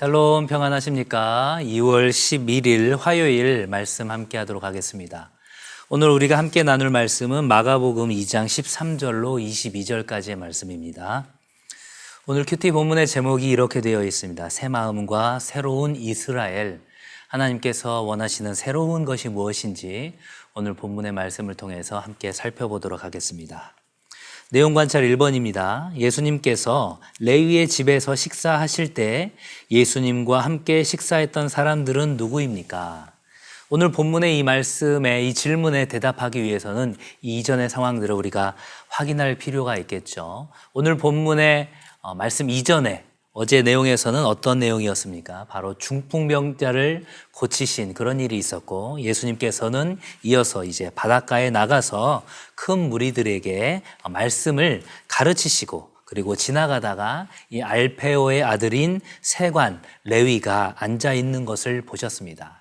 샬롬 평안하십니까? 2월 11일 화요일 말씀 함께 하도록 하겠습니다. 오늘 우리가 함께 나눌 말씀은 마가복음 2장 13절로 22절까지의 말씀입니다. 오늘 큐티 본문의 제목이 이렇게 되어 있습니다. 새 마음과 새로운 이스라엘. 하나님께서 원하시는 새로운 것이 무엇인지 오늘 본문의 말씀을 통해서 함께 살펴보도록 하겠습니다. 내용 관찰 1번입니다. 예수님께서 레위의 집에서 식사하실 때 예수님과 함께 식사했던 사람들은 누구입니까? 오늘 본문의 이 말씀에 이 질문에 대답하기 위해서는 이전의 상황들을 우리가 확인할 필요가 있겠죠. 오늘 본문의 어, 말씀 이전에 어제 내용에서는 어떤 내용이었습니까? 바로 중풍병자를 고치신 그런 일이 있었고 예수님께서는 이어서 이제 바닷가에 나가서 큰 무리들에게 말씀을 가르치시고 그리고 지나가다가 이 알페오의 아들인 세관 레위가 앉아 있는 것을 보셨습니다.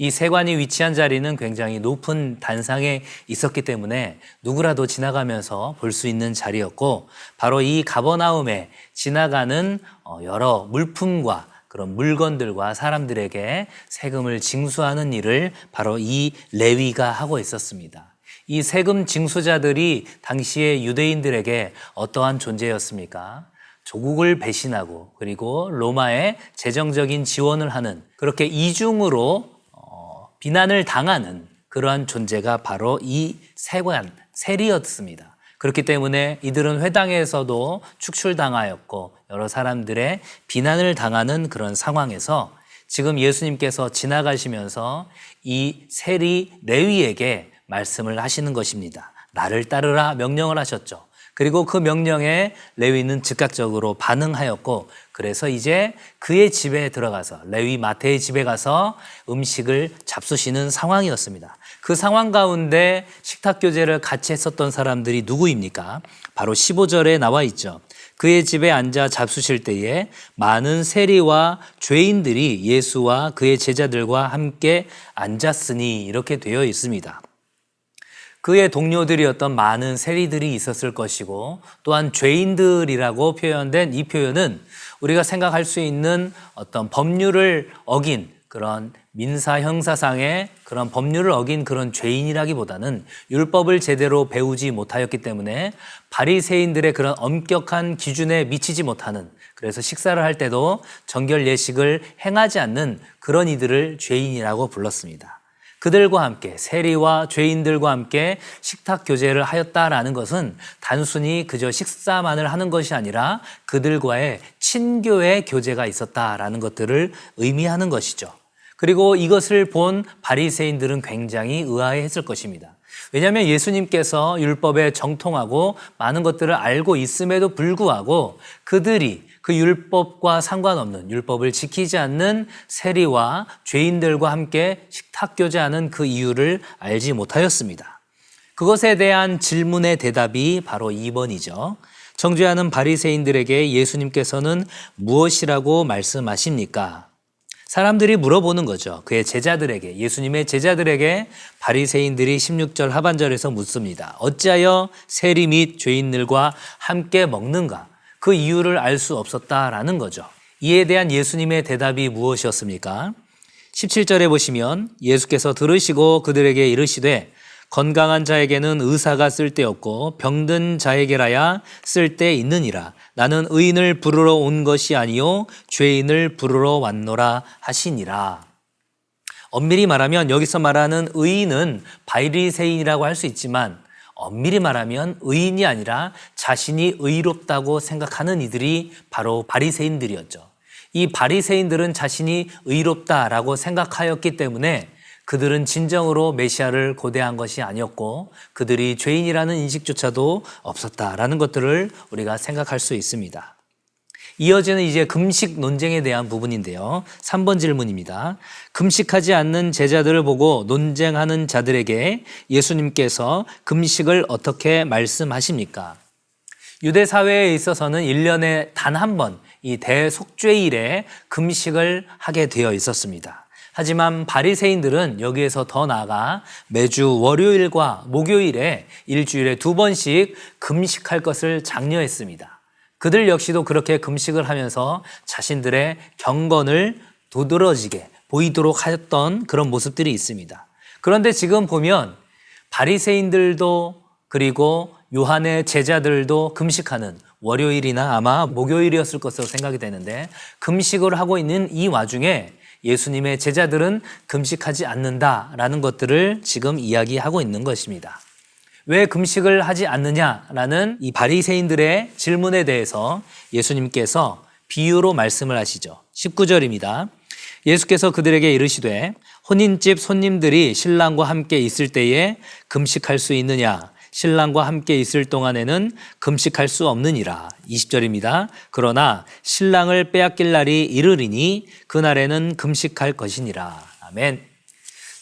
이 세관이 위치한 자리는 굉장히 높은 단상에 있었기 때문에 누구라도 지나가면서 볼 수 있는 자리였고 바로 이 가버나움에 지나가는 어, 여러 물품과 그런 물건들과 사람들에게 세금을 징수하는 일을 바로 이 레위가 하고 있었습니다. 이 세금 징수자들이 당시의 유대인들에게 어떠한 존재였습니까? 조국을 배신하고 그리고 로마에 재정적인 지원을 하는 그렇게 이중으로 비난을 당하는 그러한 존재가 바로 이 세관, 세리였습니다. 그렇기 때문에 이들은 회당에서도 축출당하였고 여러 사람들의 비난을 당하는 그런 상황에서 지금 예수님께서 지나가시면서 이 세리 레위에게 말씀을 하시는 것입니다. 나를 따르라 명령을 하셨죠. 그리고 그 명령에 레위는 즉각적으로 반응하였고 그래서 이제 그의 집에 들어가서 레위 마태의 집에 가서 음식을 잡수시는 상황이었습니다. 그 상황 가운데 식탁 교제를 같이 했었던 사람들이 누구입니까? 바로 15절에 나와 있죠. 그의 집에 앉아 잡수실 때에 많은 세리와 죄인들이 예수와 그의 제자들과 함께 앉았으니 이렇게 되어 있습니다. 그의 동료들이었던 많은 세리들이 있었을 것이고 또한 죄인들이라고 표현된 이 표현은 우리가 생각할 수 있는 어떤 법률을 어긴 그런 민사 형사상의 그런 법률을 어긴 그런 죄인이라기보다는 율법을 제대로 배우지 못하였기 때문에 바리새인들의 그런 엄격한 기준에 미치지 못하는 그래서 식사를 할 때도 정결 예식을 행하지 않는 그런 이들을 죄인이라고 불렀습니다. 그들과 함께 세리와 죄인들과 함께 식탁 교제를 하였다라는 것은 단순히 그저 식사만을 하는 것이 아니라 그들과의 친교의 교제가 있었다라는 것들을 의미하는 것이죠. 그리고 이것을 본 바리새인들은 굉장히 의아해했을 것입니다. 왜냐하면 예수님께서 율법에 정통하고 많은 것들을 알고 있음에도 불구하고 그들이 그 율법과 상관없는 율법을 지키지 않는 세리와 죄인들과 함께 식탁 교제하는 그 이유를 알지 못하였습니다. 그것에 대한 질문의 대답이 바로 2번이죠. 정죄하는 바리새인들에게 예수님께서는 무엇이라고 말씀하십니까? 사람들이 물어보는 거죠. 그의 제자들에게 예수님의 제자들에게 바리새인들이 16절 하반절에서 묻습니다. 어찌하여 세리 및 죄인들과 함께 먹는가? 그 이유를 알 수 없었다라는 거죠. 이에 대한 예수님의 대답이 무엇이었습니까? 17절에 보시면 예수께서 들으시고 그들에게 이르시되 건강한 자에게는 의사가 쓸데없고 병든 자에게라야 쓸데 있느니라. 나는 의인을 부르러 온 것이 아니요 죄인을 부르러 왔노라 하시니라. 엄밀히 말하면 여기서 말하는 의인은 바리새인이라고 할 수 있지만 엄밀히 말하면 의인이 아니라 자신이 의롭다고 생각하는 이들이 바로 바리새인들이었죠. 이 바리새인들은 자신이 의롭다라고 생각하였기 때문에 그들은 진정으로 메시아를 고대한 것이 아니었고 그들이 죄인이라는 인식조차도 없었다라는 것들을 우리가 생각할 수 있습니다. 이어지는 이제 금식 논쟁에 대한 부분인데요. 3번 질문입니다. 금식하지 않는 제자들을 보고 논쟁하는 자들에게 예수님께서 금식을 어떻게 말씀하십니까? 유대 사회에 있어서는 1년에 단 한 번 이 대속죄일에 금식을 하게 되어 있었습니다. 하지만 바리새인들은 여기에서 더 나아가 매주 월요일과 목요일에 일주일에 두 번씩 금식할 것을 장려했습니다. 그들 역시도 그렇게 금식을 하면서 자신들의 경건을 도드러지게 보이도록 하였던 그런 모습들이 있습니다. 그런데 지금 보면 바리새인들도 그리고 요한의 제자들도 금식하는 월요일이나 아마 목요일이었을 것으로 생각이 되는데 금식을 하고 있는 이 와중에 예수님의 제자들은 금식하지 않는다라는 것들을 지금 이야기하고 있는 것입니다. 왜 금식을 하지 않느냐라는 이 바리새인들의 질문에 대해서 예수님께서 비유로 말씀을 하시죠. 19절입니다. 예수께서 그들에게 이르시되 혼인집 손님들이 신랑과 함께 있을 때에 금식할 수 있느냐 신랑과 함께 있을 동안에는 금식할 수 없느니라. 20절입니다. 그러나 신랑을 빼앗길 날이 이르리니 그날에는 금식할 것이니라. 아멘.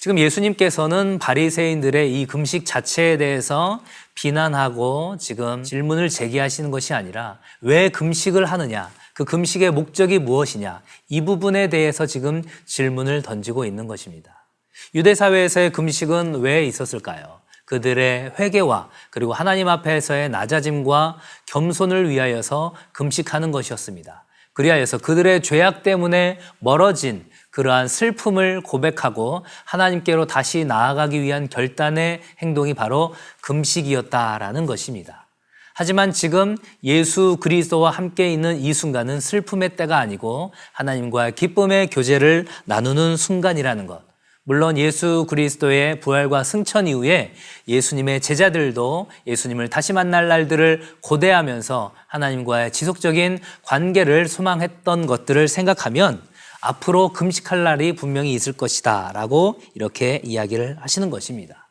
지금 예수님께서는 바리새인들의 이 금식 자체에 대해서 비난하고 지금 질문을 제기하시는 것이 아니라 왜 금식을 하느냐, 그 금식의 목적이 무엇이냐, 이 부분에 대해서 지금 질문을 던지고 있는 것입니다. 유대 사회에서의 금식은 왜 있었을까요? 그들의 회개와 그리고 하나님 앞에서의 낮아짐과 겸손을 위하여서 금식하는 것이었습니다. 그리하여서 그들의 죄악 때문에 멀어진 그러한 슬픔을 고백하고 하나님께로 다시 나아가기 위한 결단의 행동이 바로 금식이었다라는 것입니다. 하지만 지금 예수 그리스도와 함께 있는 이 순간은 슬픔의 때가 아니고 하나님과 기쁨의 교제를 나누는 순간이라는 것. 물론 예수 그리스도의 부활과 승천 이후에 예수님의 제자들도 예수님을 다시 만날 날들을 고대하면서 하나님과의 지속적인 관계를 소망했던 것들을 생각하면 앞으로 금식할 날이 분명히 있을 것이다 라고 이렇게 이야기를 하시는 것입니다.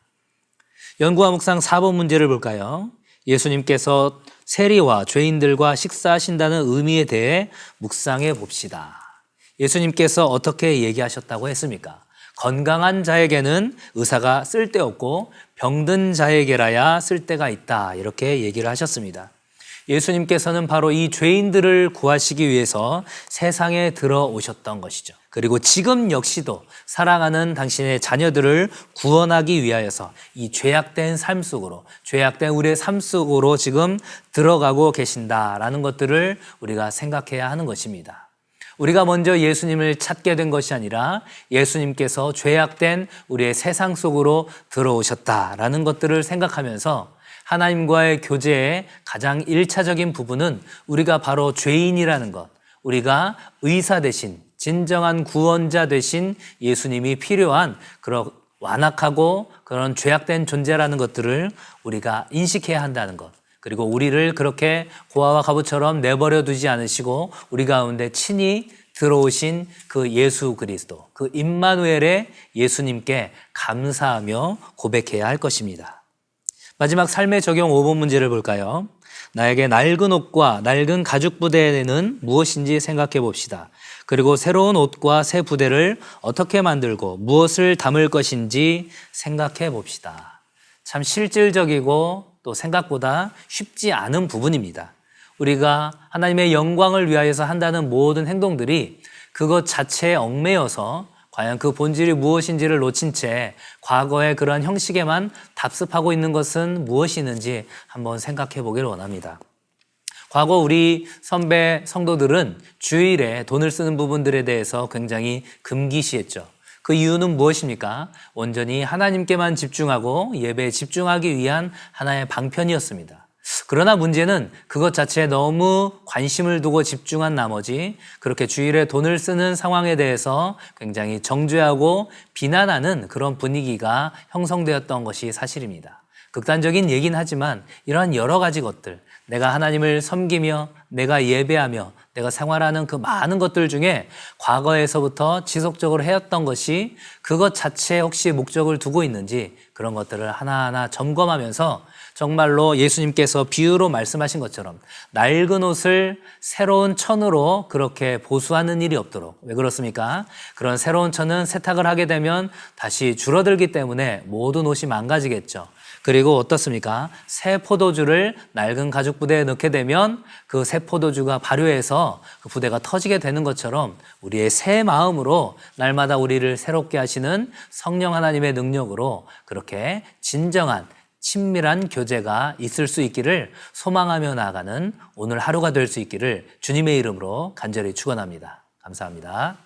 연구와 묵상 4번 문제를 볼까요? 예수님께서 세리와 죄인들과 식사하신다는 의미에 대해 묵상해 봅시다. 예수님께서 어떻게 얘기하셨다고 했습니까? 건강한 자에게는 의사가 쓸데없고 병든 자에게라야 쓸데가 있다. 이렇게 얘기를 하셨습니다. 예수님께서는 바로 이 죄인들을 구하시기 위해서 세상에 들어오셨던 것이죠. 그리고 지금 역시도 사랑하는 당신의 자녀들을 구원하기 위하여서 이 죄악된 삶 속으로, 죄악된 우리의 삶 속으로 지금 들어가고 계신다라는 것들을 우리가 생각해야 하는 것입니다. 우리가 먼저 예수님을 찾게 된 것이 아니라 예수님께서 죄악된 우리의 세상 속으로 들어오셨다라는 것들을 생각하면서 하나님과의 교제의 가장 일차적인 부분은 우리가 바로 죄인이라는 것, 우리가 의사 대신 진정한 구원자 되신 예수님이 필요한 그런 완악하고 그런 죄악된 존재라는 것들을 우리가 인식해야 한다는 것. 그리고 우리를 그렇게 고아와 가부처럼 내버려 두지 않으시고 우리 가운데 친히 들어오신 그 예수 그리스도, 그 임마누엘의 예수님께 감사하며 고백해야 할 것입니다. 마지막 삶의 적용 5번 문제를 볼까요? 나에게 낡은 옷과 낡은 가죽 부대는 무엇인지 생각해 봅시다. 그리고 새로운 옷과 새 부대를 어떻게 만들고 무엇을 담을 것인지 생각해 봅시다. 참 실질적이고 또 생각보다 쉽지 않은 부분입니다. 우리가 하나님의 영광을 위하여서 한다는 모든 행동들이 그것 자체에 얽매여서 과연 그 본질이 무엇인지를 놓친 채 과거의 그런 형식에만 답습하고 있는 것은 무엇이 있는지 한번 생각해 보기를 원합니다. 과거 우리 선배 성도들은 주일에 돈을 쓰는 부분들에 대해서 굉장히 금기시했죠. 그 이유는 무엇입니까? 온전히 하나님께만 집중하고 예배에 집중하기 위한 하나의 방편이었습니다. 그러나 문제는 그것 자체에 너무 관심을 두고 집중한 나머지 그렇게 주일에 돈을 쓰는 상황에 대해서 굉장히 정죄하고 비난하는 그런 분위기가 형성되었던 것이 사실입니다. 극단적인 얘기는 하지만 이러한 여러 가지 것들, 내가 하나님을 섬기며 내가 예배하며 내가 생활하는 그 많은 것들 중에 과거에서부터 지속적으로 해왔던 것이 그것 자체에 혹시 목적을 두고 있는지 그런 것들을 하나하나 점검하면서 정말로 예수님께서 비유로 말씀하신 것처럼 낡은 옷을 새로운 천으로 그렇게 보수하는 일이 없도록 왜 그렇습니까? 그런 새로운 천은 세탁을 하게 되면 다시 줄어들기 때문에 모든 옷이 망가지겠죠. 그리고 어떻습니까? 새 포도주를 낡은 가죽 부대에 넣게 되면 그 새 포도주가 발효해서 그 부대가 터지게 되는 것처럼 우리의 새 마음으로 날마다 우리를 새롭게 하시는 성령 하나님의 능력으로 그렇게 진정한 친밀한 교제가 있을 수 있기를 소망하며 나아가는 오늘 하루가 될 수 있기를 주님의 이름으로 간절히 축원합니다. 감사합니다.